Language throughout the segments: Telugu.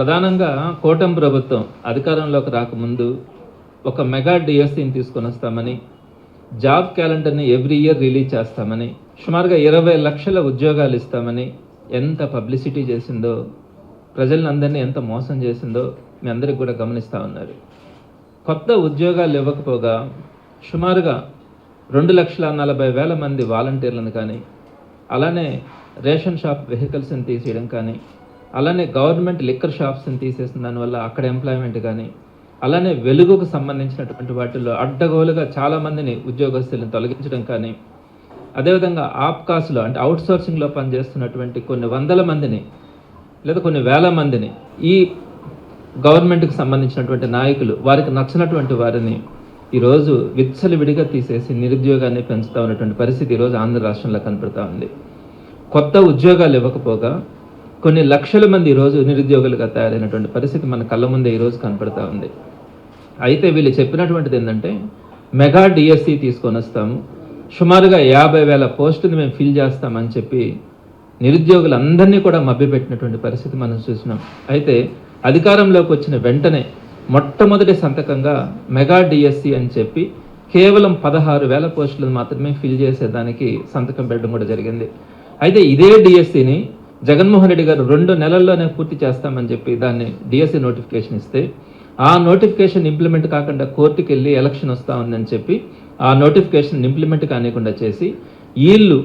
ప్రధానంగా కూటమి ప్రభుత్వం అధికారంలోకి రాకముందు ఒక మెగా డిఎస్సిని తీసుకొని వస్తామని జాబ్ క్యాలెండర్ని ఎవ్రీ ఇయర్ రిలీజ్ చేస్తామని సుమారుగా ఇరవై లక్షల ఉద్యోగాలు ఇస్తామని ఎంత పబ్లిసిటీ చేసిందో ప్రజలందరినీ ఎంత మోసం చేసిందో మీ అందరికి కూడా గమనిస్తూ ఉన్నారు. కొత్త ఉద్యోగాలు ఇవ్వకపోగా సుమారుగా రెండు లక్షల నలభై వేల మంది వాలంటీర్లను కానీ అలానే రేషన్ షాప్ వెహికల్స్ని తీసేయడం కానీ అలానే గవర్నమెంట్ లిక్కర్ షాప్స్ని తీసేసిన దానివల్ల అక్కడ ఎంప్లాయ్మెంట్ కానీ అలానే వెలుగుకు సంబంధించినటువంటి వాటిల్లో అడ్డగోలుగా చాలామందిని ఉద్యోగస్తులను తొలగించడం కానీ అదేవిధంగా ఆప్కాస్లో అంటే అవుట్ సోర్సింగ్లో పనిచేస్తున్నటువంటి కొన్ని వందల మందిని లేదా కొన్ని వేల మందిని ఈ గవర్నమెంట్కి సంబంధించినటువంటి నాయకులు వారికి నచ్చినటువంటి వారిని ఈరోజు విచ్చలవిడిగా తీసేసి నిరుద్యోగాన్ని పెంచుతూ ఉన్నటువంటి పరిస్థితి ఈరోజు ఆంధ్ర రాష్ట్రంలో కనపడతా ఉంది. కొత్త ఉద్యోగాలు ఇవ్వకపోగా కొన్ని లక్షల మంది ఈరోజు నిరుద్యోగులుగా తయారైనటువంటి పరిస్థితి మన కళ్ళ ముందే ఈరోజు కనపడతా ఉంది. అయితే వీళ్ళు చెప్పినటువంటిది ఏంటంటే మెగా డిఎస్సి తీసుకొని వస్తాము. సుమారుగా యాభై వేల పోస్టులు మేము ఫిల్ చేస్తామని చెప్పి నిరుద్యోగులందరినీ కూడా మభ్యపెట్టినటువంటి పరిస్థితి మనం చూసినాం. అయితే అధికారంలోకి వచ్చిన వెంటనే మొట్టమొదటి సంతకంగా మెగా డిఎస్సి అని చెప్పి కేవలం పదహారు వేల పోస్టులను మాత్రమే ఫిల్ చేసేదానికి సంతకం పెట్టడం కూడా జరిగింది. అయితే ఇదే డిఎస్సిని జగన్మోహన్ రెడ్డి గారు రెండు నెలల్లోనే పూర్తి చేస్తామని చెప్పి దాన్ని డిఎస్సి నోటిఫికేషన్ ఇస్తే ఆ నోటిఫికేషన్ ఇంప్లిమెంట్ కాకుండా కోర్టుకి వెళ్ళి ఎలక్షన్ వస్తూ ఉందని చెప్పి ఆ నోటిఫికేషన్ ఇంప్లిమెంట్ కానివ్వకుండా చేసి వీళ్ళు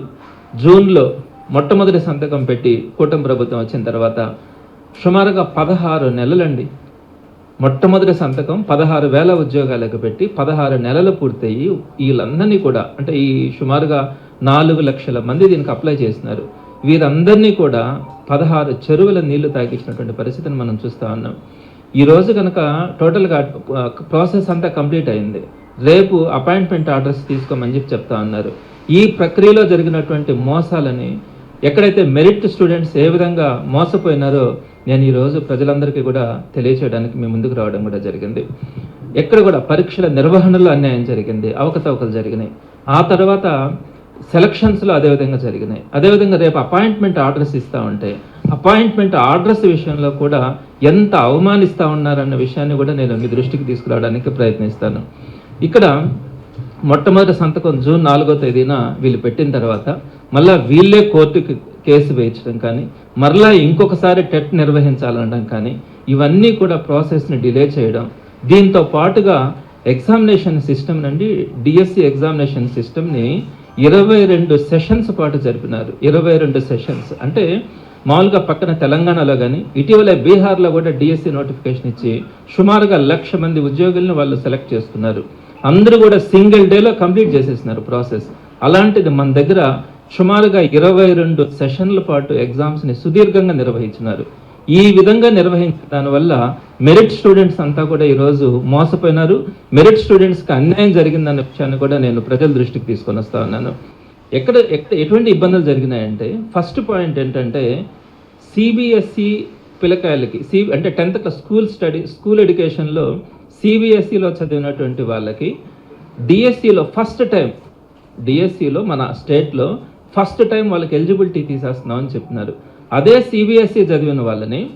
జూన్లో మొట్టమొదటి సంతకం పెట్టి కూటమి ప్రభుత్వం వచ్చిన తర్వాత సుమారుగా పదహారు నెలలండి. మొట్టమొదటి సంతకం పదహారు వేల ఉద్యోగాలకు పెట్టి పదహారు నెలలు పూర్తయి వీళ్ళందరినీ కూడా అంటే ఈ సుమారుగా నాలుగు లక్షల మంది దీనికి అప్లై చేసినారు వీరందరినీ కూడా పదహారు చెరువుల నీళ్ళు తాగించినటువంటి పరిస్థితిని మనం చూస్తూ ఉన్నాం. ఈరోజు కనుక టోటల్గా ప్రాసెస్ అంతా కంప్లీట్ అయింది. రేపు అపాయింట్మెంట్ ఆర్డర్స్ తీసుకోమని చెప్పి చెప్తా ఉన్నారు. ఈ ప్రక్రియలో జరిగినటువంటి మోసాలని ఎక్కడైతే మెరిట్ స్టూడెంట్స్ ఏ విధంగా మోసపోయినారో నేను ఈరోజు ప్రజలందరికీ కూడా తెలియచేయడానికి మీ ముందుకు రావడం కూడా జరిగింది. ఎక్కడ కూడా పరీక్షల నిర్వహణలో అన్యాయం జరిగింది అవకతవకలు జరిగినాయి. ఆ తర్వాత సెలక్షన్స్లో అదేవిధంగా జరిగినాయి. అదేవిధంగా రేపు అపాయింట్మెంట్ ఆర్డర్స్ ఇస్తూ ఉంటే అపాయింట్మెంట్ ఆర్డర్స్ విషయంలో కూడా ఎంత అవమానిస్తూ ఉన్నారన్న విషయాన్ని కూడా నేను మీ దృష్టికి తీసుకురావడానికి ప్రయత్నిస్తాను. ఇక్కడ మొట్టమొదటి సంతకం జూన్ నాలుగో తేదీన వీళ్ళు పెట్టిన తర్వాత మళ్ళా వీళ్ళే కోర్టుకి కేసు వేయించడం కానీ మరలా ఇంకొకసారి టెట్ నిర్వహించాలనడం కానీ ఇవన్నీ కూడా ప్రాసెస్ని డిలే చేయడం దీంతో పాటుగా ఎగ్జామినేషన్ సిస్టమ్ నుండి డిఎస్సి ఎగ్జామినేషన్ సిస్టమ్ని ఇరవై రెండు సెషన్స్ పాటు జరిపినారు. ఇరవై రెండు సెషన్స్. అంటే మామూలుగా పక్కన తెలంగాణలో కానీ ఇటీవల బీహార్లో కూడా డిఎస్సి నోటిఫికేషన్ ఇచ్చి సుమారుగా లక్ష మంది ఉద్యోగులను వాళ్ళు సెలెక్ట్ చేసుకున్నారు. అందరూ కూడా సింగిల్ డేలో కంప్లీట్ చేసేసినారు ప్రాసెస్. అలాంటిది మన దగ్గర సుమారుగా ఇరవై రెండు సెషన్ల పాటు ఎగ్జామ్స్ని సుదీర్ఘంగా నిర్వహించినారు. ఈ విధంగా నిర్వహించిన దానివల్ల మెరిట్ స్టూడెంట్స్ అంతా కూడా ఈరోజు మోసపోయినారు. మెరిట్ స్టూడెంట్స్కి అన్యాయం జరిగిందన్న విషయాన్ని కూడా నేను ప్రజల దృష్టికి తీసుకొని వస్తా ఉన్నాను. ఎక్కడ ఎక్కడ ఎటువంటి ఇబ్బందులు జరిగినాయంటే ఫస్ట్ పాయింట్ ఏంటంటే సిబిఎస్ఈ పిల్లకాయలకి సి అంటే tenth class school study school ఎడ్యుకేషన్లో సిబిఎస్ఈలో చదివినటువంటి వాళ్ళకి డిఎస్సిలో ఫస్ట్ టైం డిఎస్సిలో మన స్టేట్లో ఫస్ట్ టైం వాళ్ళకి ఎలిజిబిలిటీ తీసేస్తున్నాం అని చెప్తున్నారు అదే సిబిఎస్ఈ చదివిన వాళ్ళని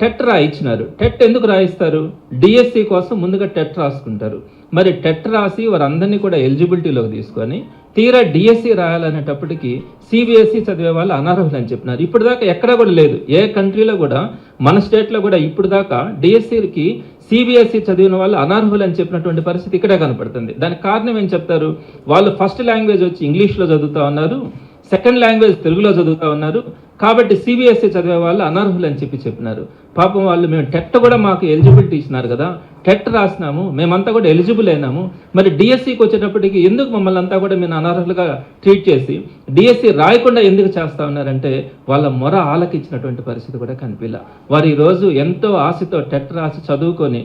టెట్ రాయించినారు టెట్ ఎందుకు రాయిస్తారు? డిఎస్సి కోసం ముందుగా టెట్ రాసుకుంటారు. మరి టెట్ రాసి వారందరినీ కూడా ఎలిజిబిలిటీలోకి తీసుకొని తీరా డిఎస్సి రాయాలనేటప్పటికి సిబిఎస్ఈ చదివే వాళ్ళు అనర్హులు అని చెప్పినారు. ఇప్పుడు దాకా ఎక్కడ కూడా లేదు. ఏ కంట్రీలో కూడా మన స్టేట్లో కూడా ఇప్పుడు దాకా డిఎస్సికి సిబిఎస్ఈ చదివిన వాళ్ళు అనర్హులు అని చెప్పినటువంటి పరిస్థితి ఇక్కడే కనపడుతుంది. దానికి కారణం ఏం చెప్తారు? వాళ్ళు ఫస్ట్ లాంగ్వేజ్ వచ్చి ఇంగ్లీష్లో చదువుతా ఉన్నారు. సెకండ్ లాంగ్వేజ్ తెలుగులో చదువుతా ఉన్నారు. కాబట్టి సిబిఎస్ఈ చదివే వాళ్ళు అనర్హులు అని చెప్పి చెప్పినారు. పాపం వాళ్ళు మేము టెట్ కూడా మాకు ఎలిజిబిలిటీ ఇచ్చినారు కదా. టెట్ రాసినాము. మేమంతా కూడా ఎలిజిబుల్ అయినాము. మరి డిఎస్సికి వచ్చేటప్పటికి ఎందుకు మమ్మల్ని అంతా కూడా మేము అనర్హులుగా ట్రీట్ చేసి డిఎస్సి రాయకుండా ఎందుకు చేస్తా ఉన్నారంటే వాళ్ళ మొర ఆలకించినటువంటి పరిస్థితి కూడా కనిపిల్ల వారు ఈరోజు ఎంతో ఆశతో టెట్ రాసి చదువుకొని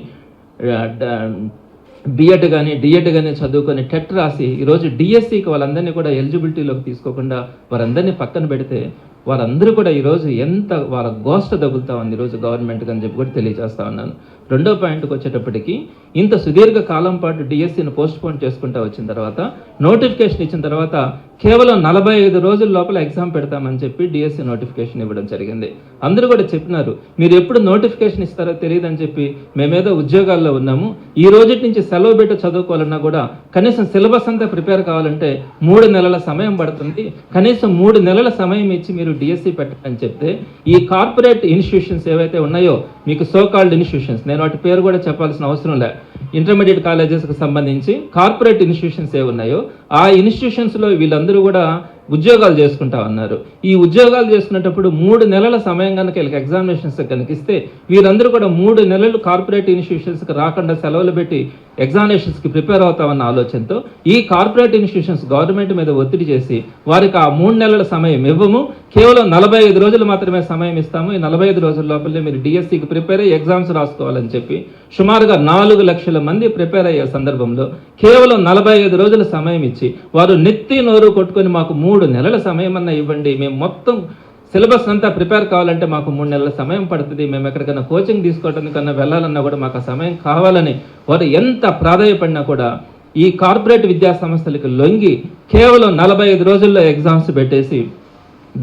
బిఎడ్ కానీ డిఎడ్ కానీ చదువుకొని టెట్ రాసి ఈరోజు డిఎస్సికి వాళ్ళందరినీ కూడా ఎలిజిబిలిటీలోకి తీసుకోకుండా వారందరినీ పక్కన పెడితే వారందరూ కూడా ఈరోజు ఎంత వాళ్ళ గోష్ట తగులుతా ఉంది ఈరోజు గవర్నమెంట్ అని చెప్పి కూడా తెలియజేస్తా ఉన్నాను. రెండో పాయింట్కి వచ్చేటప్పటికి ఇంత సుదీర్ఘ కాలం పాటు డిఎస్సిని పోస్ట్ పోన్ చేసుకుంటూ వచ్చిన తర్వాత నోటిఫికేషన్ ఇచ్చిన తర్వాత కేవలం నలభై ఐదు రోజుల లోపల ఎగ్జామ్ పెడతామని చెప్పి డిఎస్సి నోటిఫికేషన్ ఇవ్వడం జరిగింది. అందరూ కూడా చెప్పినారు మీరు ఎప్పుడు నోటిఫికేషన్ ఇస్తారో తెలియదని చెప్పి మేమేదో ఉద్యోగాల్లో ఉన్నాము. ఈ రోజు నుంచి సెలవు పెట్టి చదువుకోవాలన్నా కూడా కనీసం సిలబస్ అంతా ప్రిపేర్ కావాలంటే మూడు నెలల సమయం పడుతుంది. కనీసం మూడు నెలల సమయం ఇచ్చి మీరు డిఎస్సి పెట్టని చెప్తే ఈ కార్పొరేట్ ఇన్స్టిట్యూషన్స్ ఏవైతే ఉన్నాయో మీకు సో కాల్డ్ ఇన్స్టిట్యూషన్స్ నేను వాటి పేరు కూడా చెప్పాల్సిన అవసరం లే. ఇంటర్మీడియట్ కాలేజెస్కి సంబంధించి కార్పొరేట్ ఇన్స్టిట్యూషన్స్ ఏ ఉన్నాయో ఆ ఇన్స్టిట్యూషన్స్లో వీళ్ళందరూ కూడా ఉద్యోగాలు చేసుకుంటా ఉన్నారు. ఈ ఉద్యోగాలు చేసుకునేటప్పుడు మూడు నెలల సమయం కనుక వీళ్ళకి ఎగ్జామినేషన్స్ కనుక ఇస్తే వీరందరూ కూడా మూడు నెలలు కార్పొరేట్ ఇన్స్టిట్యూషన్స్కి రాకుండా సెలవులు పెట్టి ఎగ్జామినేషన్స్కి ప్రిపేర్ అవుతామన్న ఆలోచనతో ఈ కార్పొరేట్ ఇన్స్టిట్యూషన్స్ గవర్నమెంట్ మీద ఒత్తిడి చేసి వారికి ఆ మూడు నెలల సమయం ఇవ్వము. కేవలం నలభై ఐదు రోజులు మాత్రమే సమయం ఇస్తాము. ఈ నలభై ఐదు రోజుల లోపలే మీరు డిఎస్సికి ప్రిపేర్ అయ్యి ఎగ్జామ్స్ రాసుకోవాలని చెప్పి సుమారుగా నాలుగు లక్షల మంది ప్రిపేర్ అయ్యే సందర్భంలో కేవలం నలభై ఐదు రోజుల సమయం ఇచ్చి వారు నెత్తి నోరు కొట్టుకొని మాకు మూడు మూడు నెలల సమయం అన్న ఇవ్వండి. మేము మొత్తం సిలబస్ అంతా ప్రిపేర్ కావాలంటే మాకు మూడు నెలల సమయం పడుతుంది. మేము ఎక్కడికైనా కోచింగ్ తీసుకోవడానికన్నా వెళ్ళాలన్నా కూడా మాకు ఆ సమయం కావాలని వారు ఎంత ప్రాధాయపడినా కూడా ఈ కార్పొరేట్ విద్యా సంస్థలకు లొంగి కేవలం నలభై ఐదు రోజుల్లో ఎగ్జామ్స్ పెట్టేసి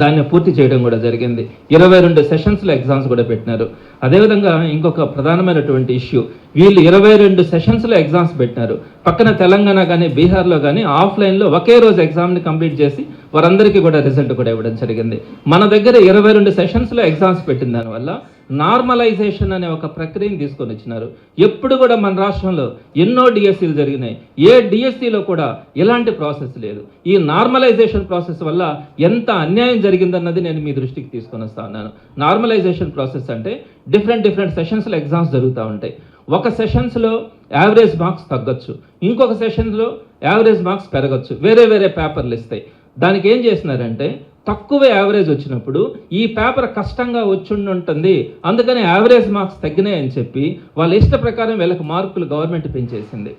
దాన్ని పూర్తి చేయడం కూడా జరిగింది. ఇరవై రెండు సెషన్స్లో ఎగ్జామ్స్ కూడా పెట్టినారు. అదేవిధంగా ఇంకొక ప్రధానమైనటువంటి ఇష్యూ వీళ్ళు ఇరవై రెండు సెషన్స్లో ఎగ్జామ్స్ పెట్టినారు. పక్కన తెలంగాణ కానీ బీహార్లో కానీ ఆఫ్లైన్లో ఒకే రోజు ఎగ్జామ్ని కంప్లీట్ చేసి వారందరికీ కూడా రిజల్ట్ కూడా ఇవ్వడం జరిగింది. మన దగ్గర ఇరవై రెండు సెషన్స్లో ఎగ్జామ్స్ పెట్టిన దానివల్ల నార్మలైజేషన్ అనే ఒక ప్రక్రియను తీసుకొని వచ్చినారు. ఎప్పుడు కూడా మన రాష్ట్రంలో ఎన్నో డిఎస్సీలు జరిగినాయి. ఏ డిఎస్సిలో కూడా ఎలాంటి ప్రాసెస్ లేదు. ఈ నార్మలైజేషన్ ప్రాసెస్ వల్ల ఎంత అన్యాయం జరిగిందన్నది నేను మీ దృష్టికి తీసుకొని వస్తా ఉన్నాను. నార్మలైజేషన్ ప్రాసెస్ అంటే డిఫరెంట్ డిఫరెంట్ సెషన్స్లో ఎగ్జామ్స్ జరుగుతూ ఉంటాయి. ఒక సెషన్స్లో యావరేజ్ మార్క్స్ తగ్గొచ్చు. ఇంకొక సెషన్లో యావరేజ్ మార్క్స్ పెరగచ్చు. వేరే వేరే పేపర్లు ఇస్తాయి. దానికి ఏం చేసినారంటే తక్కువ యావరేజ్ వచ్చినప్పుడు ఈ పేపర్ కష్టంగా వచ్చి ఉంటుంది అందుకని యావరేజ్ మార్క్స్ తగ్గినాయని చెప్పి వాళ్ళ ఇష్ట ప్రకారం వీళ్ళకి మార్కులు గవర్నమెంట్ పెంచేసింది.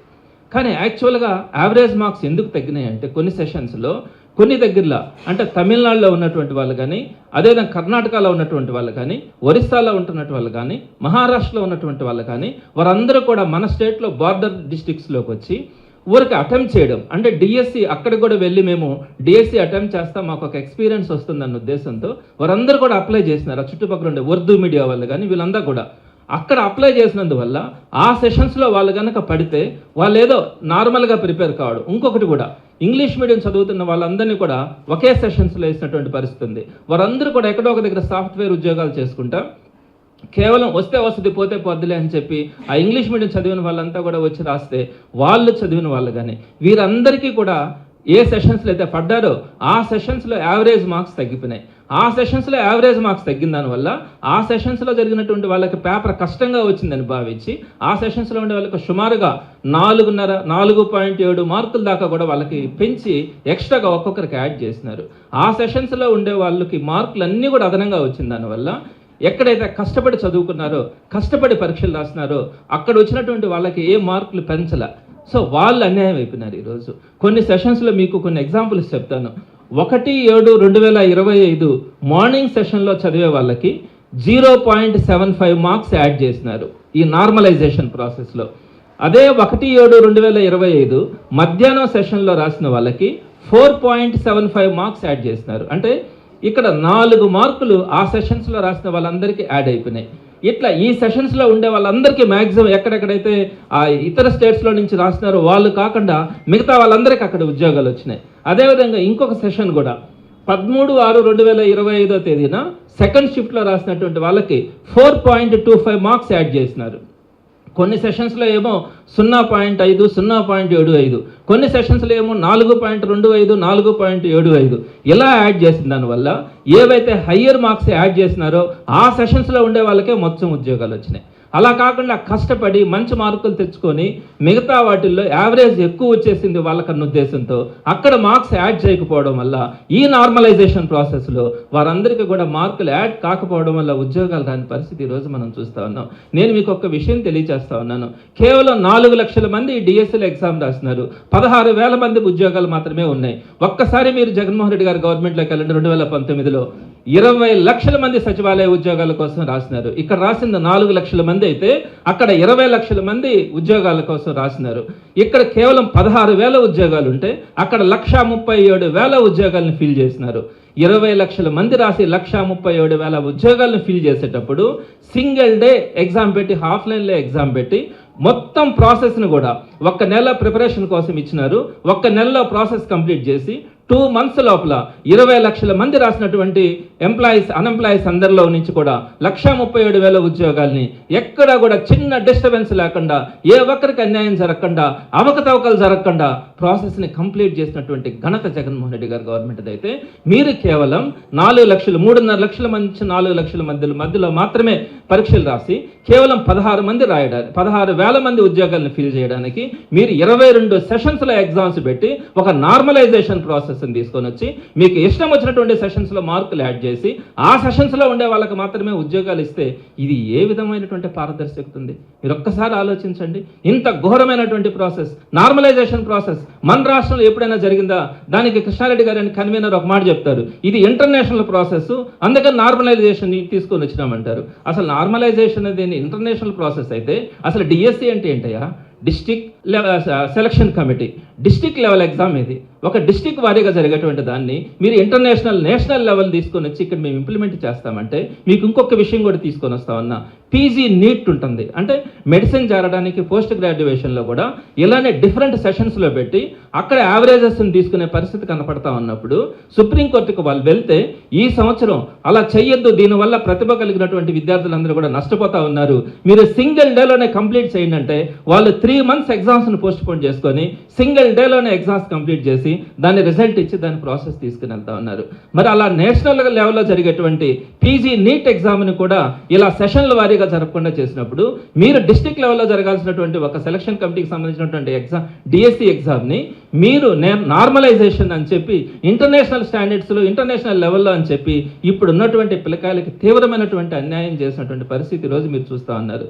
కానీ యాక్చువల్గా యావరేజ్ మార్క్స్ ఎందుకు తగ్గినాయి అంటే కొన్ని సెషన్స్లో కొన్ని దగ్గరలో అంటే తమిళనాడులో ఉన్నటువంటి వాళ్ళు కానీ అదేవిధంగా కర్ణాటకలో ఉన్నటువంటి వాళ్ళు కానీ ఒరిస్సాలో ఉంటున్నటువంటి వాళ్ళు కానీ మహారాష్ట్రలో ఉన్నటువంటి వాళ్ళు కానీ వారందరూ కూడా మన స్టేట్లో బార్డర్ డిస్టిక్స్లోకి వచ్చి ఊరికి అటెంప్ట్ చేయడం. అంటే డిఎస్సి అక్కడ కూడా వెళ్ళి మేము డిఎస్సి అటెంప్ట్ చేస్తాం మాకు ఒక ఎక్స్పీరియన్స్ వస్తుందన్న ఉద్దేశంతో. వారందరూ కూడా అప్లై చేసినారు ఆ చుట్టుపక్కల ఉండే ఉర్దూ మీడియా వాళ్ళు కానీ వీళ్ళందరూ కూడా. అక్కడ అప్లై చేసినందువల్ల ఆ సెషన్స్లో వాళ్ళు కనుక పడితే వాళ్ళు ఏదో నార్మల్గా ప్రిపేర్ కావడం. ఇంకొకటి కూడా ఇంగ్లీష్ మీడియం చదువుతున్న వాళ్ళందరినీ కూడా ఒకే సెషన్స్లో వేసినటువంటి పరిస్థితి ఉంది. వారందరూ కూడా ఎక్కడో ఒక దగ్గర సాఫ్ట్వేర్ ఉద్యోగాలు చేసుకుంటా కేవలం వస్తే వస్తుంది పోతే పొద్దులే అని చెప్పి ఆ ఇంగ్లీష్ మీడియం చదివిన వాళ్ళంతా కూడా వచ్చి రాస్తే వాళ్ళు చదివిన వాళ్ళు కానీ వీరందరికీ కూడా ఏ సెషన్స్లో అయితే పడ్డారో ఆ సెషన్స్లో యావరేజ్ మార్క్స్ తగ్గిపోయినాయి. ఆ సెషన్స్లో యావరేజ్ మార్క్స్ తగ్గిన దానివల్ల ఆ సెషన్స్లో జరిగినటువంటి వాళ్ళకి పేపర్ కష్టంగా వచ్చిందని భావించి ఆ సెషన్స్లో ఉండే వాళ్ళకి సుమారుగా నాలుగున్నర నాలుగు పాయింట్ ఏడు మార్కుల దాకా కూడా వాళ్ళకి పెంచి ఎక్స్ట్రాగా ఒక్కొక్కరికి యాడ్ చేసినారు. ఆ సెషన్స్లో ఉండే వాళ్ళకి మార్కులు అన్నీ కూడా అదనంగా వచ్చిన దానివల్ల ఎక్కడైతే కష్టపడి చదువుకున్నారో కష్టపడి పరీక్షలు రాసినారో అక్కడ వచ్చినటువంటి వాళ్ళకి ఏ మార్కులు పెంచల. సో వాళ్ళు అన్యాయం అయిపోయినారు ఈరోజు. కొన్ని సెషన్స్లో మీకు కొన్ని ఎగ్జాంపుల్స్ చెప్తాను. ఒకటి ఏడు రెండు వేల ఇరవై ఐదు మార్నింగ్ సెషన్లో చదివే వాళ్ళకి zero point seven five marks add చేసినారు ఈ నార్మలైజేషన్ ప్రాసెస్లో అదే ఒకటి ఏడు రెండు వేల ఇరవై ఐదు మధ్యాహ్నం సెషన్లో రాసిన వాళ్ళకి four point seven five marks add చేసినారు. అంటే ఇక్కడ నాలుగు మార్కులు ఆ సెషన్స్లో రాసిన వాళ్ళందరికీ యాడ్ అయిపోయినాయి. ఇట్లా ఈ సెషన్స్లో ఉండే వాళ్ళందరికీ మ్యాక్సిమం ఎక్కడెక్కడైతే ఆ ఇతర స్టేట్స్లో నుంచి రాసినారో వాళ్ళు కాకుండా మిగతా వాళ్ళందరికీ అక్కడ ఉద్యోగాలు వచ్చినాయి. అదేవిధంగా ఇంకొక సెషన్ కూడా. పదమూడు ఆరు రెండు వేల ఇరవై ఐదో తేదీన సెకండ్ షిఫ్ట్లో రాసినటువంటి వాళ్ళకి four point two five marks add చేసినారు. కొన్ని సెషన్స్లో ఏమో సున్నా పాయింట్ ఐదు సున్నా పాయింట్ ఏడు ఐదు. కొన్ని సెషన్స్లో ఏమో నాలుగు పాయింట్ రెండు ఐదు నాలుగు పాయింట్ ఏడు ఐదు. ఇలా యాడ్ చేసిన దానివల్ల ఏవైతే హయ్యర్ మార్క్స్ యాడ్ చేసినారో ఆ సెషన్స్లో ఉండే వాళ్ళకే మొత్తం ఉద్యోగాలు వచ్చినాయి. అలా కాకుండా కష్టపడి మంచి మార్కులు తెచ్చుకొని మిగతా వాటిల్లో యావరేజ్ ఎక్కువ వచ్చేసింది వాళ్ళకన్న ఉద్దేశంతో అక్కడ మార్క్స్ యాడ్ చేయకపోవడం వల్ల ఈ నార్మలైజేషన్ ప్రాసెస్లో వారందరికీ కూడా మార్కులు యాడ్ కాకపోవడం వల్ల ఉద్యోగాలు రాని పరిస్థితి ఈరోజు మనం చూస్తూ ఉన్నాం. నేను మీకు ఒక విషయం తెలియజేస్తా ఉన్నాను. కేవలం నాలుగు లక్షల మంది డిఎస్ఎల్ ఎగ్జామ్ రాస్తున్నారు. పదహారు వేల మంది ఉద్యోగాలు మాత్రమే ఉన్నాయి. ఒక్కసారి మీరు జగన్మోహన్ రెడ్డి గారు గవర్నమెంట్లోకి వెళ్ళండి రెండు వేల పంతొమ్మిదిలో. ఇరవై లక్షల మంది సచివాలయ ఉద్యోగాల కోసం రాసినారు. ఇక్కడ రాసింది నాలుగు లక్షల మంది అయితే అక్కడ ఇరవై లక్షల మంది ఉద్యోగాల కోసం రాసినారు. ఇక్కడ కేవలం పదహారు వేల ఉద్యోగాలు ఉంటే అక్కడ లక్ష ముప్పై ఏడు వేల ఉద్యోగాలను ఫిల్ చేసినారు. ఇరవై లక్షల మంది రాసి లక్ష ముప్పై ఏడు వేల ఉద్యోగాలను ఫిల్ చేసేటప్పుడు సింగిల్ డే ఎగ్జామ్ పెట్టి ఆఫ్లైన్లో ఎగ్జామ్ పెట్టి మొత్తం ప్రాసెస్ను కూడా ఒక్క నెల ప్రిపరేషన్ కోసం ఇచ్చినారు. ఒక్క నెలలో ప్రాసెస్ కంప్లీట్ చేసి టూ మంత్స్ లోపల ఇరవై లక్షల మంది రాసినటువంటి ఎంప్లాయీస్ అన్ఎంప్లాయీస్ అందరిలో నుంచి కూడా లక్ష ముప్పై ఏడు వేల ఉద్యోగాల్ని ఎక్కడా కూడా చిన్న డిస్టర్బెన్స్ లేకుండా ఏ ఒక్కరికి అన్యాయం జరగకుండా అవకతవకలు జరగకుండా ప్రాసెస్ని కంప్లీట్ చేసినటువంటి ఘనత జగన్మోహన్ రెడ్డి గారు గవర్నమెంట్ అయితే మీరు కేవలం నాలుగు లక్షలు మూడున్నర లక్షల మంది నాలుగు లక్షల మధ్యలో మధ్యలో మాత్రమే పరీక్షలు రాసి కేవలం పదహారు మంది రాయడానికి పదహారు వేల మంది ఉద్యోగాలను ఫిల్ చేయడానికి మీరు ఇరవై రెండు సెషన్స్లో ఎగ్జామ్స్ పెట్టి ఒక నార్మలైజేషన్ ప్రాసెస్ ప్రాసెస్ని తీసుకొని వచ్చి మీకు ఇష్టం వచ్చినటువంటి సెషన్స్లో మార్కులు యాడ్ చేసి ఆ సెషన్స్లో ఉండే వాళ్ళకి మాత్రమే ఉద్యోగాలు ఇస్తే ఇది ఏ విధమైనటువంటి పారదర్శకత ఉంది మీరు ఒక్కసారి ఆలోచించండి. ఇంత ఘోరమైనటువంటి ప్రాసెస్ నార్మలైజేషన్ ప్రాసెస్ మన రాష్ట్రంలో ఎప్పుడైనా జరిగిందా? దానికి కృష్ణారెడ్డి గారు అని కన్వీనర్ ఒక మాట చెప్తారు. ఇది ఇంటర్నేషనల్ ప్రాసెస్ అందుకని నార్మలైజేషన్ తీసుకొని వచ్చినామంటారు. అసలు నార్మలైజేషన్ అనేది ఇంటర్నేషనల్ ప్రాసెస్ అయితే అసలు డిఎస్సి అంటే ఏంటయ్యా? District selection committee district level exam ఇది. ఒక డిస్టిక్ వారీగా జరిగేటువంటి దాన్ని మీరు ఇంటర్నేషనల్ నేషనల్ లెవెల్ తీసుకొని వచ్చి ఇక్కడ మేము ఇంప్లిమెంట్ చేస్తామంటే మీకు ఇంకొక విషయం కూడా తీసుకొని వస్తామన్నా పీజీ నీట్ ఉంటుంది. అంటే మెడిసిన్ చేరడానికి పోస్ట్ గ్రాడ్యుయేషన్లో కూడా ఇలానే డిఫరెంట్ సెషన్స్లో పెట్టి అక్కడ యావరేజెస్ని తీసుకునే పరిస్థితి కనపడతా ఉన్నప్పుడు సుప్రీంకోర్టుకు వాళ్ళు వెళ్తే ఈ సంవత్సరం అలా చెయ్యొద్దు దీనివల్ల ప్రతిభ కలిగినటువంటి విద్యార్థులందరూ కూడా నష్టపోతా ఉన్నారు. మీరు సింగిల్ డేలోనే కంప్లీట్ చేయండి అంటే వాళ్ళు త్రీ మంత్స్ ఎగ్జామ్స్ని పోస్ట్ పోన్ చేసుకొని సింగిల్ డేలోనే ఎగ్జామ్స్ కంప్లీట్ చేసి దాని రిజల్ట్ ఇచ్చి దాని ప్రాసెస్ తీసుకుని వెళ్తా ఉన్నారు. మరి అలా నేషనల్ లెవెల్లో జరిగేటువంటి పీజీ నీట్ ఎగ్జామ్ని కూడా ఇలా సెషన్ల వారీగా జరగకుండా చేసినప్పుడు మీరు డిస్ట్రిక్ట్ లెవెల్లో జరగాల్సినటువంటి ఒక సెలక్షన్ కమిటీకి సంబంధించినటువంటి ఎగ్జామ్ డిఎస్సి ఎగ్జామ్ని మీరు నార్మలైజేషన్ అని చెప్పి ఇంటర్నేషనల్ స్టాండర్డ్స్లో ఇంటర్నేషనల్ లెవెల్లో అని చెప్పి ఇప్పుడు ఉన్నటువంటి పిల్లకాయలకి తీవ్రమైనటువంటి అన్యాయం చేసినటువంటి పరిస్థితి రోజు మీరు చూస్తూ ఉన్నారు.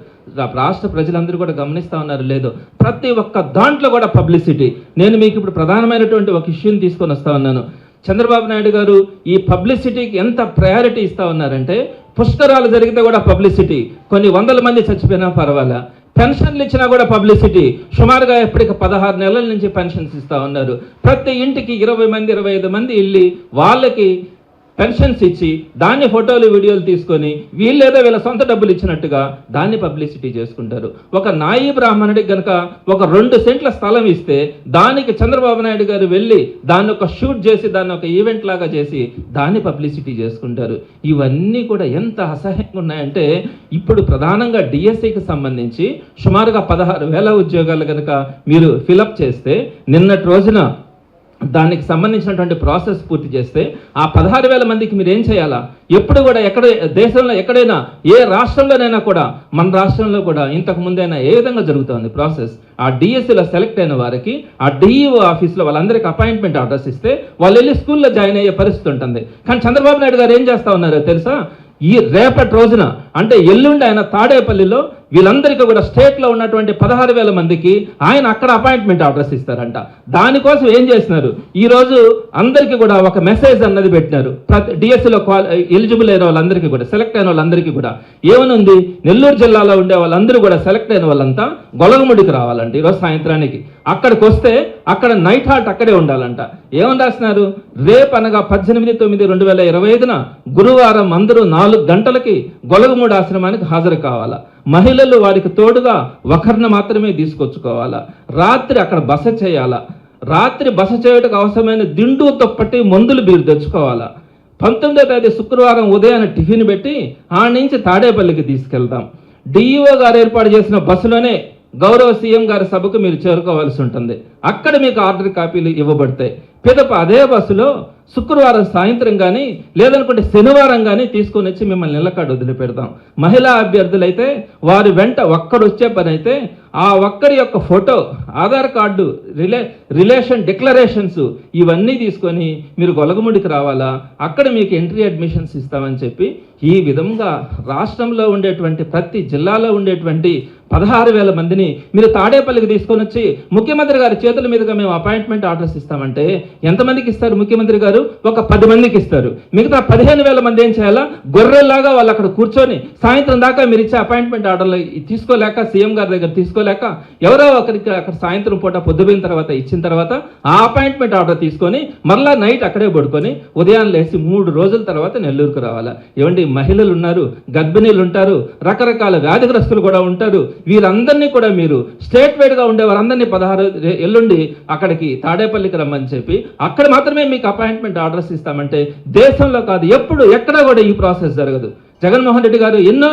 రాష్ట్ర ప్రజలందరూ కూడా గమనిస్తూ ఉన్నారు లేదో. ప్రతి ఒక్క దాంట్లో కూడా పబ్లిసిటీ. నేను మీకు ఇప్పుడు ప్రధానమైనటువంటి ఒక ఇష్యూని తీసుకొని వస్తూ ఉన్నాను. చంద్రబాబు నాయుడు గారు ఈ పబ్లిసిటీకి ఎంత ప్రయారిటీ ఇస్తా ఉన్నారంటే పుష్కరాలు జరిగితే కూడా పబ్లిసిటీ. కొన్ని వందల మంది చచ్చిపోయినా పర్వాలా. పెన్షన్లు ఇచ్చినా కూడా పబ్లిసిటీ. సుమారుగా ఎప్పటికి పదహారు నెలల నుంచి పెన్షన్స్ ఇస్తా ఉన్నారు. ప్రతి ఇంటికి ఇరవై మంది ఇరవై ఐదు మంది వెళ్ళి వాళ్ళకి పెన్షన్స్ ఇచ్చి దాన్ని ఫోటోలు వీడియోలు తీసుకొని వీళ్ళేదో వీళ్ళ సొంత డబ్బులు ఇచ్చినట్టుగా దాన్ని పబ్లిసిటీ చేసుకుంటారు. ఒక నాయి బ్రాహ్మణుడికి గనక ఒక రెండు సెంట్ల స్థలం ఇస్తే దానికి చంద్రబాబు నాయుడు గారు వెళ్ళి దాన్ని ఒక షూట్ చేసి దాన్ని ఒక ఈవెంట్ లాగా చేసి దాన్ని పబ్లిసిటీ చేసుకుంటారు. ఇవన్నీ కూడా ఎంత అసహ్యంగా ఉన్నాయంటే ఇప్పుడు ప్రధానంగా డిఎస్సికి సంబంధించి సుమారుగా పదహారు వేల ఉద్యోగాలు కనుక మీరు ఫిలప్ చేస్తే నిన్నటి రోజున దానికి సంబంధించినటువంటి ప్రాసెస్ పూర్తి చేస్తే ఆ పదహారు వేల మందికి మీరు ఏం చేయాలా? ఎప్పుడు కూడా ఎక్కడ దేశంలో ఎక్కడైనా ఏ రాష్ట్రంలోనైనా కూడా మన రాష్ట్రంలో కూడా ఇంతకు ముందైనా ఏ విధంగా జరుగుతుంది ప్రాసెస్? ఆ డిఎస్సిలో సెలెక్ట్ అయిన వారికి ఆ డిఈఓ ఆఫీస్లో వాళ్ళందరికీ అపాయింట్మెంట్ ఆర్డర్స్ ఇస్తే వాళ్ళు వెళ్ళి స్కూల్లో జాయిన్ అయ్యే పరిస్థితి ఉంటుంది. కానీ చంద్రబాబు నాయుడు గారు ఏం చేస్తా ఉన్నారో తెలుసా? ఈ రేపటి రోజున అంటే ఎల్లుండి ఆయన తాడేపల్లిలో వీళ్ళందరికీ కూడా స్టేట్లో ఉన్నటువంటి పదహారు వేల మందికి ఆయన అక్కడ అపాయింట్మెంట్ ఆర్డర్స్ ఇస్తారంట. దానికోసం ఏం చేస్తున్నారు? ఈరోజు అందరికీ కూడా ఒక మెసేజ్ అన్నది పెట్టినారు. ప్రతి డిఎస్సిలో ఎలిజిబుల్ అయిన వాళ్ళందరికీ కూడా సెలెక్ట్ అయిన వాళ్ళందరికీ కూడా. ఏమనుంది? నెల్లూరు జిల్లాలో ఉండే వాళ్ళందరూ కూడా సెలెక్ట్ అయిన వాళ్ళంతా గొలగముడికి రావాలండి ఈరోజు సాయంత్రానికి. అక్కడికి వస్తే అక్కడ నైట్ హాల్ట్ అక్కడే ఉండాలంట. ఏమని రాసినారు? రేపు అనగా పద్దెనిమిది తొమ్మిది రెండు వేల ఇరవై ఐదున గురువారం అందరూ నాలుగు గంటలకి గొలగమూడు ఆశ్రమానికి హాజరు కావాలా? మహిళలు వారికి తోడుగా ఒకరిని మాత్రమే తీసుకొచ్చుకోవాలా? రాత్రి అక్కడ బస చేయాలా? రాత్రి బస చేయటకు అవసరమైన దిండు తొప్పటి మందులు మీరు తెచ్చుకోవాలా? పంతొమ్మిదో తేదీ శుక్రవారం ఉదయాన్నే టిఫిన్ పెట్టి ఆ నుంచి తాడేపల్లికి తీసుకెళ్తాం డిఈఓ గారు ఏర్పాటు చేసిన బస్సులోనే గౌరవ సీఎం గారి సభకు మీరు చేరుకోవాల్సి ఉంటుంది. అక్కడ మీకు ఆర్డర్ కాపీలు ఇవ్వబడతాయి. పిదప అదే బస్సులో శుక్రవారం సాయంత్రం కానీ లేదనుకుంటే శనివారం కానీ తీసుకొని వచ్చి మిమ్మల్ని నిలకడ వదిలిపెడతాం మహిళా అభ్యర్థులైతే వారి వెంట ఒక్కడు వచ్చే పని అయితే ఆ ఒక్కరి యొక్క ఫోటో ఆధార్ కార్డు రిలే రిలేషన్ డిక్లరేషన్స్ ఇవన్నీ తీసుకొని మీరు గొలగముడికి రావాలా? అక్కడ మీకు ఎంట్రీ అడ్మిషన్స్ ఇస్తామని చెప్పి ఈ విధంగా రాష్ట్రంలో ఉండేటువంటి ప్రతి జిల్లాలో ఉండేటువంటి పదహారు వేల మందిని మీరు తాడేపల్లికి తీసుకొని వచ్చి ముఖ్యమంత్రి గారి చేతుల మీదుగా మేము అపాయింట్మెంట్ ఆర్డర్స్ ఇస్తామంటే ఎంతమందికి ఇస్తారు ముఖ్యమంత్రి గారు? ఒక పది మందికి ఇస్తారు. మిగతా పదిహేను వేల మంది ఏం చేయాలా? గొర్రెల్లాగా వాళ్ళు అక్కడ కూర్చొని సాయంత్రం దాకా మీరు ఇచ్చే అపాయింట్మెంట్ ఆర్డర్లు తీసుకోలేక సీఎం గారి దగ్గర తీసుకోలేక ఎవరో ఒకరికి అక్కడ సాయంత్రం పూట పొద్దుపోయిన తర్వాత ఇచ్చిన తర్వాత ఆ అపాయింట్మెంట్ ఆర్డర్ తీసుకొని మరలా నైట్ అక్కడే పడుకొని ఉదయం లేచి మూడు రోజుల తర్వాత నెల్లూరుకు రావాలా. ఏమండి? మహిళలు ఉన్నారు గర్భిణీలు ఉంటారు రకరకాల వ్యాధిగ్రస్తులు కూడా ఉంటారు. వీరందరినీ కూడా మీరు స్టేట్ వైడ్గా ఉండే వారందరినీ పదహారు ఎల్లుండి అక్కడికి తాడేపల్లికి రమ్మని చెప్పి అక్కడ మాత్రమే మీకు అపాయింట్మెంట్ ఆర్డర్స్ ఇస్తామంటే దేశంలో కాదు ఎప్పుడు ఎక్కడ కూడా ఈ ప్రాసెస్ జరగదు. జగన్మోహన్ రెడ్డి గారు ఎన్నో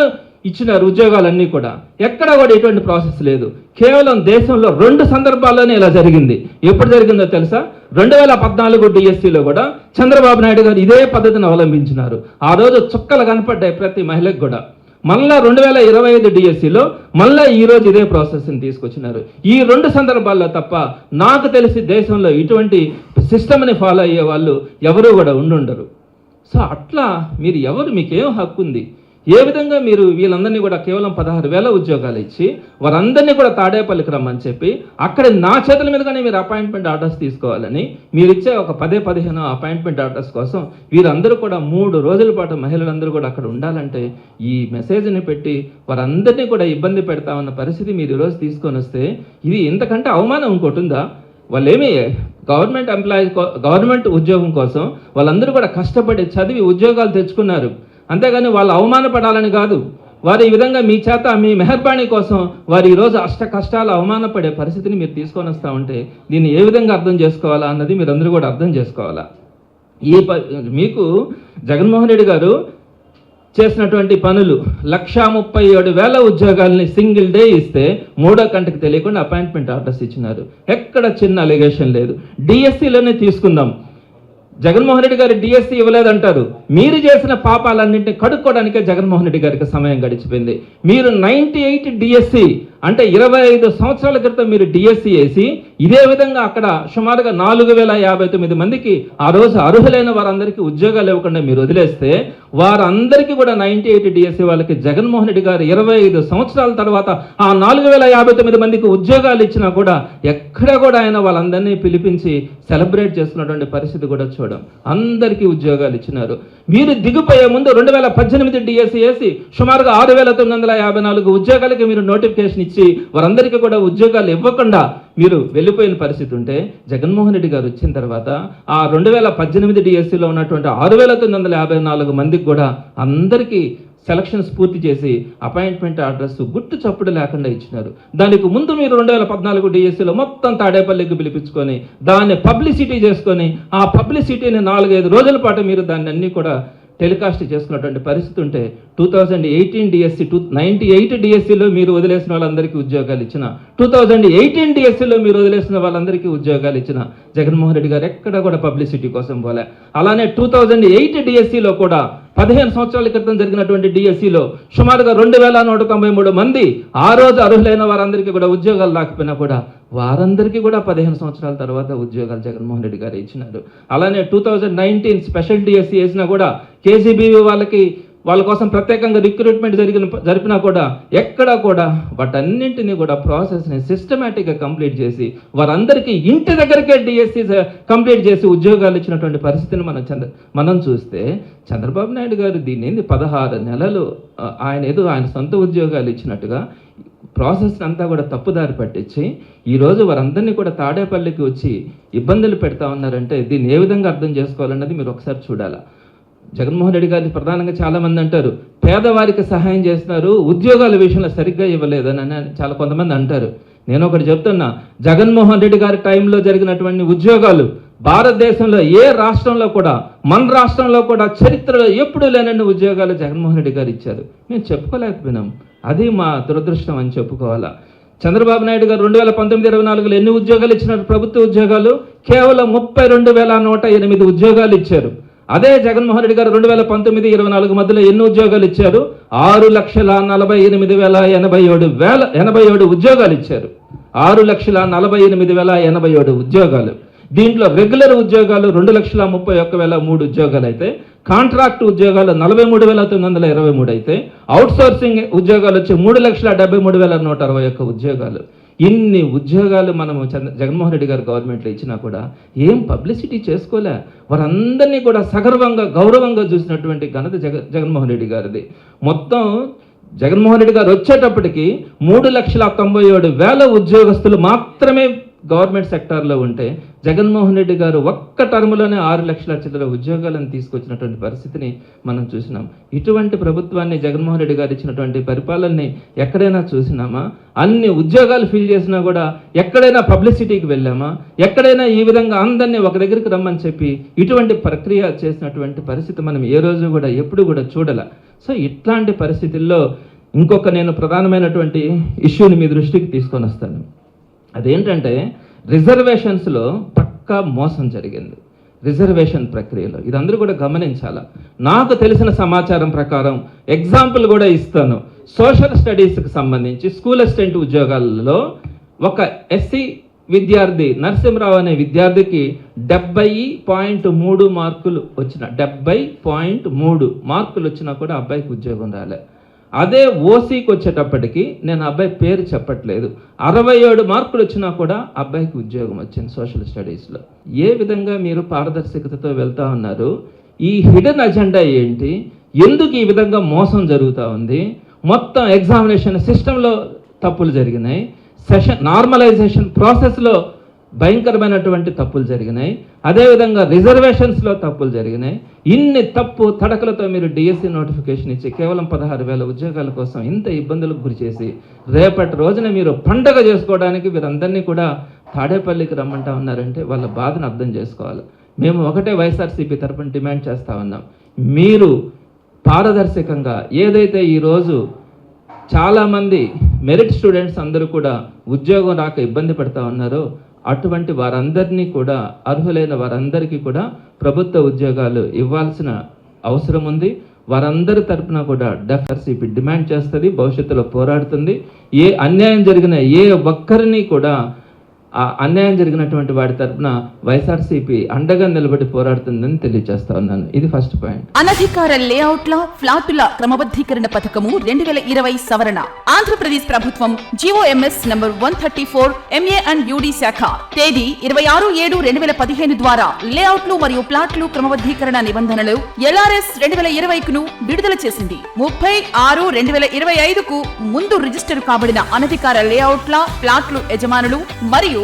ఇచ్చినారు ఉద్యోగాలన్నీ కూడా ఎక్కడ కూడా ఎటువంటి ప్రాసెస్ లేదు. కేవలం దేశంలో రెండు సందర్భాల్లోనే ఇలా జరిగింది. ఎప్పుడు జరిగిందో తెలుసా? రెండు వేల పద్నాలుగు డిఎస్సిలో కూడా చంద్రబాబు నాయుడు గారు ఇదే పద్ధతిని అవలంబించినారు. ఆ రోజు చుక్కలు కనపడ్డాయి ప్రతి మహిళకు కూడా. మళ్ళా రెండు వేల ఇరవై ఐదు డిఎస్సిలో మళ్ళా ఈ రోజు ఇదే ప్రాసెస్ని తీసుకొచ్చినారు. ఈ రెండు సందర్భాల్లో తప్ప నాకు తెలిసి దేశంలో ఇటువంటి సిస్టమ్ని ఫాలో అయ్యే వాళ్ళు ఎవరు కూడా ఉండుండరు. సో అట్లా మీరు ఎవరు మీకేం హక్కు ఉంది ఏ విధంగా మీరు వీళ్ళందరినీ కూడా కేవలం పదహారు వేల ఉద్యోగాలు ఇచ్చి వారందరినీ కూడా తాడేపల్లికి రమ్మని చెప్పి అక్కడ నా చేతుల మీదుగానే మీరు అపాయింట్మెంట్ ఆర్డర్స్ తీసుకోవాలని మీరు ఇచ్చే ఒక పదే పదిహేను అపాయింట్మెంట్ ఆర్డర్స్ కోసం వీరందరూ కూడా మూడు రోజుల పాటు మహిళలందరూ కూడా అక్కడ ఉండాలంటే ఈ మెసేజ్ని పెట్టి వారందరినీ కూడా ఇబ్బంది పెడతా ఉన్న పరిస్థితి మీరు ఈరోజు తీసుకొని వస్తే ఇది ఇంతకంటే అవమానం ఇంకోటి ఉందా? వాళ్ళేమి గవర్నమెంట్ ఎంప్లాయీ గవర్నమెంట్ ఉద్యోగం కోసం వాళ్ళందరూ కూడా కష్టపడి చదివి ఉద్యోగాలు తెచ్చుకున్నారు. అంతేగాని వాళ్ళు అవమానపడాలని కాదు. వారు ఈ విధంగా మీ చేత మీ మెహర్బాణి కోసం వారు ఈరోజు అష్ట కష్టాలు అవమానపడే పరిస్థితిని మీరు తీసుకొని వస్తూ ఉంటే దీన్ని ఏ విధంగా అర్థం చేసుకోవాలా అన్నది మీరు అందరూ కూడా అర్థం చేసుకోవాలా. ఈ ప మీకు జగన్మోహన్ రెడ్డి గారు చేసినటువంటి పనులు లక్షా ముప్పై ఏడు వేల ఉద్యోగాల్ని సింగిల్ డే ఇస్తే మూడో కంటకి తెలియకుండా అపాయింట్మెంట్ ఆర్డర్స్ ఇచ్చినారు. ఎక్కడ చిన్న అలిగేషన్ లేదు. డిఎస్సిలోనే తీసుకుందాం. జగన్మోహన్ రెడ్డి గారు డిఎస్సి ఇవ్వలేదంటారు. మీరు చేసిన పాపాలన్నింటినీ కడుక్కోవడానికే జగన్మోహన్ రెడ్డి గారికి సమయం గడిచిపోయింది. మీరు నైంటీ ఎయిట్ డిఎస్సి అంటే ఇరవై ఐదు సంవత్సరాల క్రితం మీరు డిఎస్సి వేసి ఇదే విధంగా అక్కడ సుమారుగా నాలుగు వేల యాభై తొమ్మిది మందికి ఆ రోజు అర్హులైన వారందరికీ ఉద్యోగాలు ఇవ్వకుండా మీరు వదిలేస్తే వారందరికీ కూడా నైంటీ ఎయిట్ డిఎస్సి వాళ్ళకి జగన్మోహన్ రెడ్డి గారు ఇరవై ఐదు సంవత్సరాల తర్వాత ఆ నాలుగు వేల యాభై తొమ్మిది మందికి ఉద్యోగాలు ఇచ్చినా కూడా ఎక్కడ కూడా ఆయన వాళ్ళందరినీ పిలిపించి సెలబ్రేట్ చేస్తున్నటువంటి పరిస్థితి కూడా చూడం. అందరికీ ఉద్యోగాలు ఇచ్చినారు. మీరు దిగిపోయే ముందు రెండు వేల పద్దెనిమిది డిఎస్సి వేసి సుమారుగా ఆరు వేల తొమ్మిది వందల యాభై నాలుగు ఉద్యోగాలకి మీరు నోటిఫికేషన్ ఇచ్చి వారందరికీ కూడా ఉద్యోగాలు ఇవ్వకుండా మీరు వెళ్ళిపోయిన పరిస్థితి ఉంటే జగన్మోహన్ రెడ్డి గారు వచ్చిన తర్వాత ఆ రెండు వేల పద్దెనిమిది డిఎస్సిలో ఉన్నటువంటి ఆరు వేల తొమ్మిది వందల యాభై నాలుగు మందికి కూడా అందరికీ సెలక్షన్స్ పూర్తి చేసి అపాయింట్మెంట్ అడ్రస్ గుట్టు చప్పుడు లేకుండా ఇచ్చినారు. దానికి ముందు మీరు రెండు వేల పద్నాలుగు డిఎస్సిలో మొత్తం తాడేపల్లికి పిలిపించుకొని దాన్ని పబ్లిసిటీ చేసుకొని ఆ పబ్లిసిటీని నాలుగైదు రోజుల పాటు మీరు దాన్ని అన్ని కూడా టెలికాస్ట్ చేసుకున్నటువంటి పరిస్థితి ఉంటే two thousand eighteen DSC two ninety eight డిఎస్సిలో మీరు వదిలేసిన వాళ్ళందరికీ ఉద్యోగాలు ఇచ్చిన టూ థౌజండ్ ఎయిటీన్ డిఎస్సిలో మీరు వదిలేసిన వాళ్ళందరికీ ఉద్యోగాలు ఇచ్చిన జగన్మోహన్ రెడ్డి గారు ఎక్కడ కూడా పబ్లిసిటీ కోసం పోలే. అలానే టూ థౌజండ్ ఎయిట్ డిఎస్సిలో కూడా పదిహేను సంవత్సరాల క్రితం జరిగినటువంటి డిఎస్సిలో సుమారుగా రెండు వేల నూట తొంభై మూడు మంది ఆ రోజు అర్హులైన వారందరికీ కూడా ఉద్యోగాలు రాకపోయినా కూడా వారందరికీ కూడా పదిహేను సంవత్సరాల తర్వాత ఉద్యోగాలు జగన్మోహన్ రెడ్డి గారు ఇచ్చినారు. అలానే two thousand nineteen special DSC వేసినా కూడా కేసీబీవీ వాళ్ళకి వాళ్ళ కోసం ప్రత్యేకంగా రిక్రూట్మెంట్ జరిగిన జరిపినా కూడా ఎక్కడ కూడా వాటన్నింటినీ కూడా ప్రాసెస్ని సిస్టమేటిక్గా కంప్లీట్ చేసి వారందరికీ ఇంటి దగ్గరికే డిఎస్సి కంప్లీట్ చేసి ఉద్యోగాలు ఇచ్చినటువంటి పరిస్థితిని మనం చంద్ర మనం చూస్తే చంద్రబాబు నాయుడు గారు దీన్ని పదహారు నెలలు ఆయన ఏదో ఆయన సొంత ఉద్యోగాలు ఇచ్చినట్టుగా ప్రాసెస్ అంతా కూడా తప్పుదారి పట్టించి ఈరోజు వారందరినీ కూడా తాడేపల్లికి వచ్చి ఇబ్బందులు పెడతా ఉన్నారంటే దీన్ని ఏ విధంగా అర్థం చేసుకోవాలన్నది మీరు ఒకసారి చూడాలా? జగన్మోహన్ రెడ్డి గారిని ప్రధానంగా చాలామంది అంటారు పేదవారికి సహాయం చేస్తున్నారు ఉద్యోగాల విషయంలో సరిగ్గా ఇవ్వలేదని చాలా కొంతమంది అంటారు. నేను ఒకటి చెప్తున్నా జగన్మోహన్ రెడ్డి గారి టైంలో జరిగినటువంటి ఉద్యోగాలు భారతదేశంలో ఏ రాష్ట్రంలో కూడా మన రాష్ట్రంలో కూడా చరిత్రలో ఎప్పుడూ లేనన్ని ఉద్యోగాలు జగన్మోహన్ రెడ్డి గారు ఇచ్చారు. మేము చెప్పుకోలేకపోయినాం. అది మా దురదృష్టం అని చెప్పుకోవాలా. చంద్రబాబు నాయుడు గారు రెండు వేల పంతొమ్మిది ఇరవై నాలుగులో ఎన్ని ఉద్యోగాలు ఇచ్చినారు? ప్రభుత్వ ఉద్యోగాలు? కేవలం ముప్పై రెండు వేల నూట ఎనిమిది ఉద్యోగాలు ఇచ్చారు. అదే జగన్మోహన్ రెడ్డి గారు రెండు వేల పంతొమ్మిది ఇరవై నాలుగు మధ్యలో ఎన్ని ఉద్యోగాలు ఇచ్చారు? ఆరు లక్షల నలభై ఎనిమిది వేల ఎనభై ఏడు వేల ఎనభై ఏడు ఉద్యోగాలు ఇచ్చారు. ఆరు లక్షల నలభై ఎనిమిది వేల ఎనభై ఏడు ఉద్యోగాలు. దీంట్లో రెగ్యులర్ ఉద్యోగాలు రెండు లక్షల ముప్పై ఒక్క వేల మూడు ఉద్యోగాలు అయితే కాంట్రాక్ట్ ఉద్యోగాలు నలభై మూడు వేల తొమ్మిది వందల ఇరవై మూడు అయితే అవుట్ సోర్సింగ్ ఉద్యోగాలు వచ్చి మూడు లక్షల డెబ్బై మూడు వేల నూట అరవై ఒక్క ఉద్యోగాలు. ఇన్ని ఉద్యోగాలు మనము చంద్ర జగన్మోహన్ రెడ్డి గారు గవర్నమెంట్లో ఇచ్చినా కూడా ఏం పబ్లిసిటీ చేసుకోలే? వారందరినీ కూడా సగర్వంగా గౌరవంగా చూసినటువంటి ఘనత జగ జగన్మోహన్ రెడ్డి గారిది. మొత్తం జగన్మోహన్ రెడ్డి గారు వచ్చేటప్పటికి మూడు లక్షల తొంభై ఏడు వేల ఉద్యోగస్తులు మాత్రమే గవర్నమెంట్ సెక్టార్లో ఉంటే జగన్మోహన్ రెడ్డి గారు ఒక్క టర్మ్లోనే ఆరు లక్షల చిల్లర ఉద్యోగాలను తీసుకొచ్చినటువంటి పరిస్థితిని మనం చూసినాం. ఇటువంటి ప్రభుత్వాన్ని జగన్మోహన్ రెడ్డి గారు ఇచ్చినటువంటి పరిపాలనని ఎక్కడైనా చూసినామా? అన్ని ఉద్యోగాలు ఫిల్ చేసినా కూడా ఎక్కడైనా పబ్లిసిటీకి వెళ్ళామా? ఎక్కడైనా ఈ విధంగా అందరినీ ఒక దగ్గరికి రమ్మని చెప్పి ఇటువంటి ప్రక్రియ చేసినటువంటి పరిస్థితి మనం ఏ రోజు కూడా ఎప్పుడు కూడా చూడాల. సో ఇట్లాంటి పరిస్థితుల్లో ఇంకొక నేను ప్రధానమైనటువంటి ఇష్యూని మీ దృష్టికి తీసుకొని వస్తాను. అదేంటంటే రిజర్వేషన్స్లో పక్కా మోసం జరిగింది. రిజర్వేషన్ ప్రక్రియలో. ఇది అందరూ కూడా గమనించాల? నాకు తెలిసిన సమాచారం ప్రకారం ఎగ్జాంపుల్ కూడా ఇస్తాను. సోషల్ స్టడీస్కి సంబంధించి స్కూల్ అసిస్టెంట్ ఉద్యోగాలలో ఒక ఎస్సీ విద్యార్థి నరసింహరావు అనే విద్యార్థికి డెబ్బై పాయింట్ మూడు మార్కులు వచ్చిన డెబ్బై పాయింట్ మూడు మార్కులు వచ్చినా కూడా అబ్బాయికి ఉద్యోగం రాలే. అదే ఓసీకి వచ్చేటప్పటికి నేను అబ్బాయి పేరు చెప్పట్లేదు. అరవై ఏడు మార్కులు వచ్చినా కూడా అబ్బాయికి ఉద్యోగం వచ్చింది సోషల్ స్టడీస్లో. ఏ విధంగా మీరు పారదర్శకతతో వెళ్తా ఉన్నారు? ఈ హిడెన్ అజెండా ఏంటి? ఎందుకు ఈ విధంగా మోసం జరుగుతూ ఉంది? మొత్తం ఎగ్జామినేషన్ సిస్టంలో తప్పులు జరిగినాయి. సెషన్ నార్మలైజేషన్ ప్రాసెస్లో భయంకరమైనటువంటి తప్పులు జరిగినాయి. అదేవిధంగా రిజర్వేషన్స్లో తప్పులు జరిగినాయి. ఇన్ని తప్పు తడకలతో మీరు డిఎస్సి నోటిఫికేషన్ ఇచ్చి కేవలం పదహారు వేల ఉద్యోగాల కోసం ఇంత ఇబ్బందులకు గురి చేసి రేపటి రోజున మీరు పండగ చేసుకోవడానికి వీరందరినీ కూడా తాడేపల్లికి రమ్మంటా ఉన్నారంటే వాళ్ళ బాధను అర్థం చేసుకోవాలి. మేము ఒకటే వైఎస్ఆర్సీపీ తరపున డిమాండ్ చేస్తూ ఉన్నాం. మీరు పారదర్శకంగా ఏదైతే ఈరోజు చాలామంది మెరిట్ స్టూడెంట్స్ అందరూ కూడా ఉద్యోగం రాక ఇబ్బంది పడతా ఉన్నారో అటువంటి వారందరినీ కూడా అర్హులైన వారందరికీ కూడా ప్రభుత్వ ఉద్యోగాలు ఇవ్వాల్సిన అవసరం ఉంది. వారందరి తరఫున కూడా డెఫ్ఆర్సీపీ డిమాండ్ చేస్తుంది భవిష్యత్తులో పోరాడుతుంది. ఏ అన్యాయం జరిగిన ఏ ఒక్కరిని కూడా అన్యాయం జరిగినటువంటి వాడి తరపున వైఎస్ఆర్సీపీ అండగా నిలబడి పోరాడుతుందని తెలియజేస్తా ఉన్నాను. ఇది ఫస్ట్ పాయింట్ అనధికార లేఅవుట్ల ఫ్లాటుల క్రమబద్ధీకరణ పథకము రెండు వేల ఇరవై సవరణ. ఆంధ్రప్రదేశ్ ప్రభుత్వం GOMS number one thirty four MA and UD శాఖ తేదీ ఇరవై ఆరు ఏడు రెండు వేల పదిహేను ద్వారా లేఅవుట్లు మరియు ప్లాట్లు క్రమబద్ధీకరణ నిబంధనలు ఎల్ఆర్ఎస్ రెండు వేల ఇరవైకును విడుదల చేసింది. ముప్పై ఆరు రెండు వేల ఇరవై ఐదుకు ముందు రిజిస్టర్ కాబడిన అనధికార లేఅవుట్ల ప్లాట్లు యజమానులు మరియు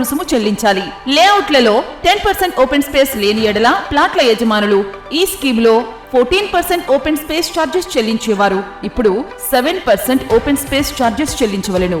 రుసుము చెల్లించాలి. లేఅవుట్లలో టెన్ పర్సెంట్ ఓపెన్ స్పేస్ లేని ఎడల ప్లాట్ల యజమానులు ఈ స్కీమ్లో fourteen percent open space charges చెల్లించేవారు. ఇప్పుడు seven percent open space charges చెల్లించవలెను.